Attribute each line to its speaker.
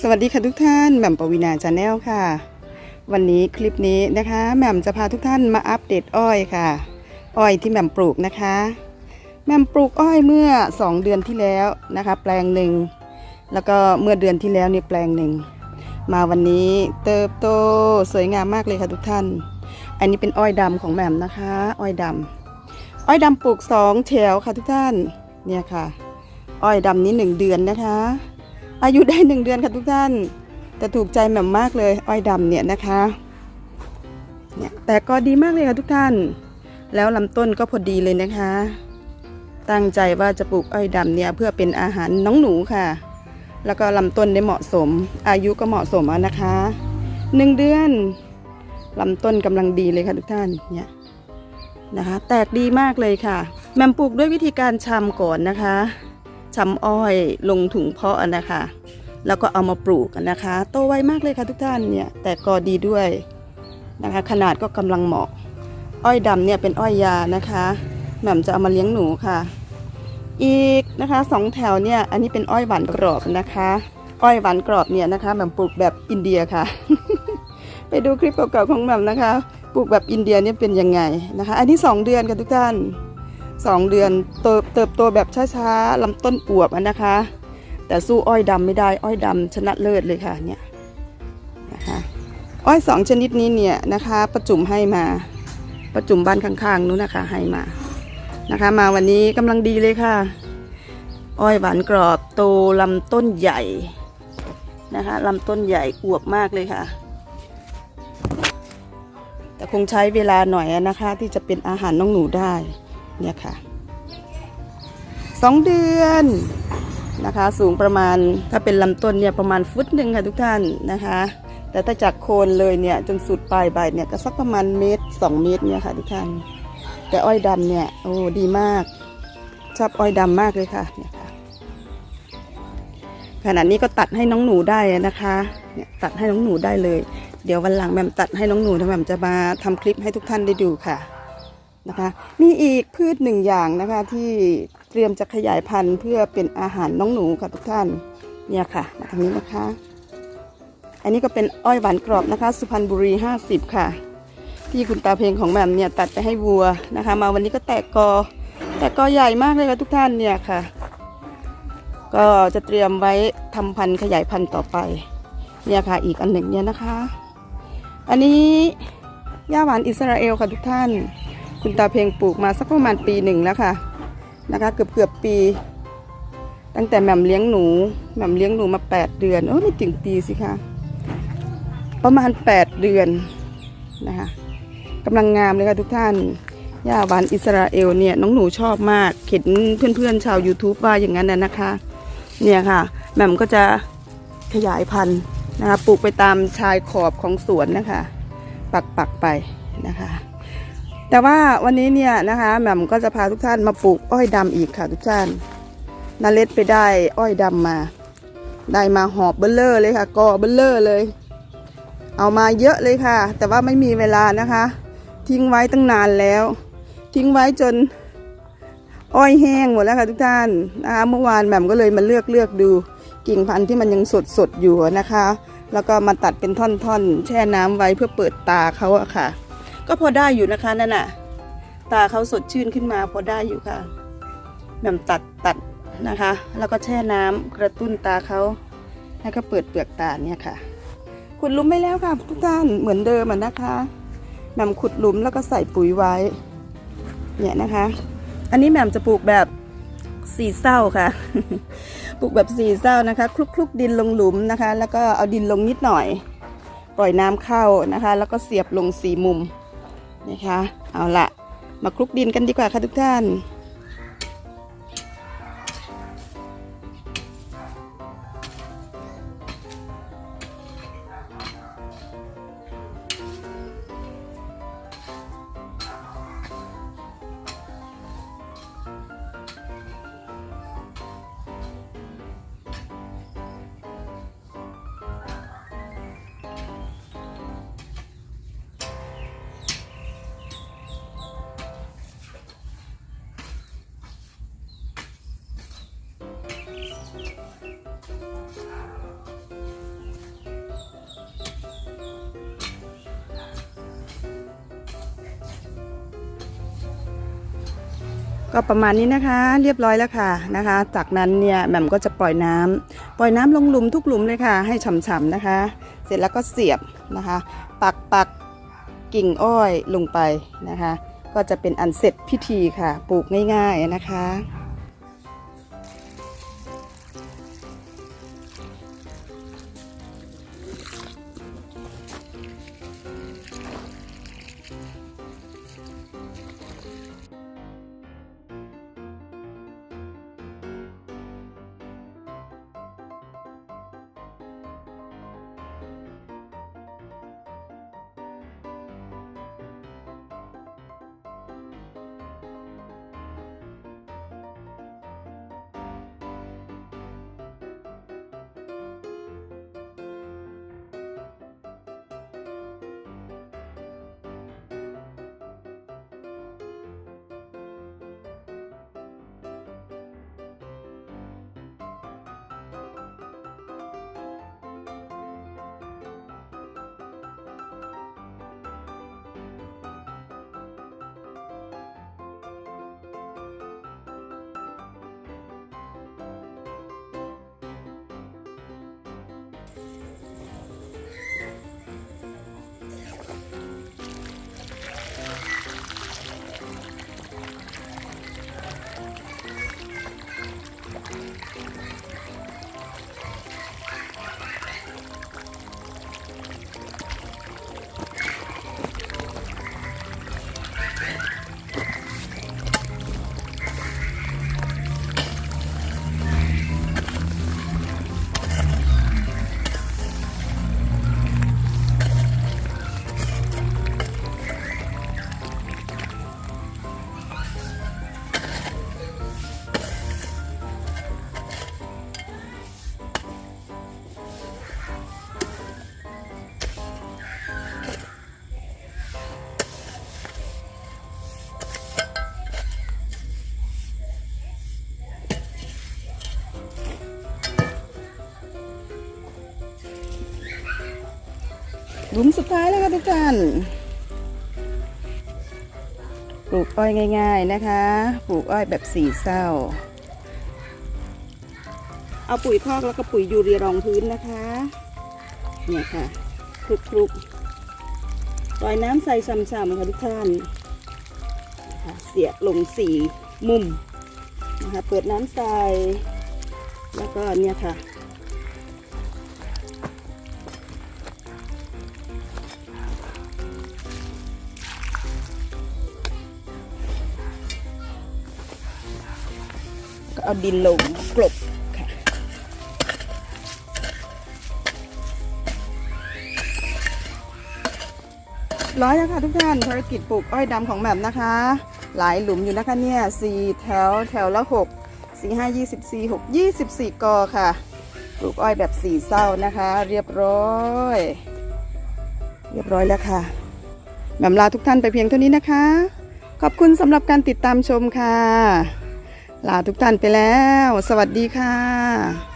Speaker 1: สวัสดีค่ะทุกท่านแหม่มปวีนาชาแนลค่ะ วันนี้คลิปนี้นะคะแหม่มจะพาทุกท่านมาอัปเดตอ้อยค่ะ อ้อยที่แหม่มปลูกนะคะแหม่มปลูกอ้อยเมื่อ 2 เดือนที่แล้วนะคะ แปลงหนึ่งแล้วก็เมื่อเดือนที่แล้วนี่แปลงหนึ่งมาวันนี้เติบโตสวยงามมากเลยค่ะทุกท่าน อันนี้เป็นอ้อยดำของแหม่มนะคะ อ้อยดำอ้อยดำปลูกสองแถวค่ะทุกท่านเนี่ยค่ะ อ้อยดำนี้หนึ่งเดือนนะคะ อายุได้หนึ่งเดือนค่ะทุกท่าน แต่ถูกใจแหม่มมากเลยอ้อยดำเนี่ยนะคะเนี่ยแต่ก็ดีมากเลยค่ะทุกท่าน แล้วลำต้นก็พอดีเลยนะคะ ตั้งใจว่าจะปลูกอ้อยดำเนี่ยเพื่อเป็นอาหารน้องหนูค่ะ แล้วก็ลำต้นได้เหมาะสม อายุก็เหมาะสมแล้วนะคะหนึ่งเดือนลำต้นกำลังดีเลยค่ะทุกท่านเนี่ยนะคะ แตกดีมากเลยค่ะแหม่มปลูกด้วยวิธีการชำก่อนนะคะ ชำอ้อยลงถุงเพาะนะคะ แล้วก็เอามาปลูกนะคะ โตไวมากเลยค่ะทุกท่านเนี่ย แต่ก็ดีด้วยนะคะ ขนาดก็กำลังเหมาะ อ้อยดำเนี่ยเป็นอ้อยยานะคะแหม่มจะเอามาเลี้ยงหนูค่ะ อีกนะคะสองแถวเนี่ย อันนี้เป็นอ้อยหวานกรอบนะคะ อ้อยหวานกรอบเนี่ยนะคะแหม่มปลูกแบบอินเดียค่ะ ไปดูคลิปเก่าๆของแหม่มนะคะ ปลูกแบบอินเดียเนี่ยเป็นยังไงนะคะ อันนี้สองเดือนค่ะทุกท่าน สองเดือนเติบเติบโตแบบช้าๆลำต้นอวบนะคะ แต่สู้อ้อยดำไม่ได้อ้อยดำชนะเลิศเลยค่ะเนี่ยนะคะอ้อยสองชนิดนี้เนี่ยนะคะประจุมให้มาประจุมบ้านข้างๆนู้นนะคะให้มานะคะ มาวันนี้กำลังดีเลยค่ะ อ้อยหวานกรอบโตลำต้นใหญ่นะคะลำต้นใหญ่อวบมากเลยค่ะแต่คงใช้เวลาหน่อยนะคะ ที่จะเป็นอาหารน้องหนูได้ เนี่ยค่ะสองเดือนนะคะ สูงประมาณถ้าเป็นลำต้นเนี่ยประมาณฟุตหนึ่งค่ะทุกท่านนะคะ แต่ถ้าจากโคนเลยเนี่ยจนสุดปลายใบเนี่ยก็สักประมาณเมตรสองเมตรเนี่ยค่ะทุกท่าน แต่อ้อยดำเนี่ยโอ้ดีมาก ชอบอ้อยดำมากเลยค่ะเนี่ยค่ะขณะนี้ก็ตัดให้น้องหนูได้นะคะเนี่ยตัดให้น้องหนูได้เลย เดี๋ยววันหลังแม่มตัดให้น้องหนูแม่มจะมาทำคลิปให้ทุกท่านได้ดูค่ะ นะคะมีอีกพืชหนึ่งอย่างนะคะที่เตรียมจะขยายพันธุ์เพื่อเป็นอาหารน้องหนูค่ะทุกท่านเนี่ยค่ะมาทางนี้นะคะ อันนี้ก็เป็นอ้อยหวานกรอบนะคะ สุพรรณบุรี 50 ค่ะ ที่คุณตาเพลงของแหม่มเนี่ยตัดไปให้วัวนะคะ มาวันนี้ก็แตกกอ แตกกอใหญ่มากเลยค่ะทุกท่านเนี่ยค่ะ ก็จะเตรียมไว้ทำพันธุ์ขยายพันธุ์ต่อไป เนี่ยค่ะอีกอันหนึ่งเนี่ยนะคะ อันนี้ย่าหวานอิสราเอลค่ะทุกท่าน คุณตาเพลงปลูกมาสักประมาณปีหนึ่งแล้วค่ะนะคะ เกือบเกือบปี ตั้งแต่แหม่มเลี้ยงหนูแหม่มเลี้ยงหนูมา 8 เดือนโอ้ไม่ถึงปีสิคะประมาณ 8 เดือนนะคะกำลังงามเลยค่ะทุกท่านย่าหวานอิสราเอลเนี่ยน้องหนูชอบมากเห็นเพื่อนๆชาว YouTube ว่าอย่างนั้นนะนะคะ เนี่ยค่ะแหม่มก็จะขยายพันธุ์นะคะปลูกไปตามชายขอบของสวนนะคะ ปักปักไปนะคะ แต่ว่าวันนี้เนี่ยนะคะแหม่มก็จะพาทุกท่านมาปลูกอ้อยดำอีกค่ะทุกท่านนาเล็ดไปได้อ้อยดำมา ได้มาหอบเบลเลอร์เลยค่ะกอเบลเลอร์เลย เอามาเยอะเลยค่ะ แต่ว่าไม่มีเวลานะคะ ทิ้งไว้ตั้งนานแล้ว ทิ้งไว้จนอ้อยแห้งหมดแล้วค่ะทุกท่านนะคะเมื่อวานแหม่มก็เลยมาเลือกเลือกดูกิ่งพันธุ์ที่มันยังสดสดอยู่นะคะ แล้วก็มาตัดเป็นท่อนๆ แช่น้ำไว้เพื่อเปิดตาเขาอะค่ะ ก็พอได้อยู่นะคะนั่นน่ะ ตาเขาสดชื่นขึ้นมาพอได้อยู่ค่ะแหม่มตัดตัดนะคะ แล้วก็แช่น้ำกระตุ้นตาเขาให้เขาเปิดเปลือกตาเนี่ยค่ะ ขุดหลุมไปแล้วค่ะทุกท่านเหมือนเดิมอะนะคะแหม่มขุดหลุมแล้วก็ใส่ปุ๋ยไว้ เนี่ยนะคะ อันนี้แหม่มจะปลูกแบบสี่เศร้าค่ะ ปลูกแบบสี่เศร้านะคะ คลุกคลุกดินลงหลุมนะคะ แล้วก็เอาดินลงนิดหน่อย ปล่อยน้ำเข้านะคะ แล้วก็เสียบลงสี่มุม นะคะ เอาละมาคลุกดินกันดีกว่าค่ะทุกท่าน ก็ประมาณนี้นะคะ เรียบร้อยแล้วค่ะนะคะ จากนั้นเนี่ยแหม่มก็จะปล่อยน้ำปล่อยน้ำลงหลุมทุกหลุมเลยค่ะ ให้ฉ่ำๆนะคะ เสร็จแล้วก็เสียบนะคะ ปักปักกิ่งอ้อยลงไปนะคะ ก็จะเป็นอันเสร็จพิธีค่ะ ปลูกง่าย ๆนะคะ หลุมสุดท้ายแล้วค่ะทุกท่าน ปลูกอ้อยง่าย ๆนะคะ ปลูกอ้อยแบบสี่เศร้า เอาปุ๋ยคอกแล้วก็ปุ๋ยยูเรียรองพื้นนะคะ เนี่ยค่ะคลุกๆปล่อยน้ำใส่ช่ำๆค่ะทุกท่านเสียบลงสี่มุมนะคะเปิดน้ำใส่ แล้วก็เนี่ยค่ะ เอาดินลงกลบค่ะ ร้อยแล้วค่ะทุกท่านภารกิจปลูกอ้อยดำของแหม่มนะคะ หลายหลุมอยู่นะคะเนี่ยสี่แถวแถวละหกสี่ห้ายี่สิบสี่หกยี่สิบสี่กอค่ะปลูกอ้อยแบบสี่เศร้านะคะ เรียบร้อย เรียบร้อยแล้วค่ะแหม่มลาทุกท่านไปเพียงเท่านี้นะคะ ขอบคุณสำหรับการติดตามชมค่ะ ลาทุกท่านไปแล้ว สวัสดีค่ะ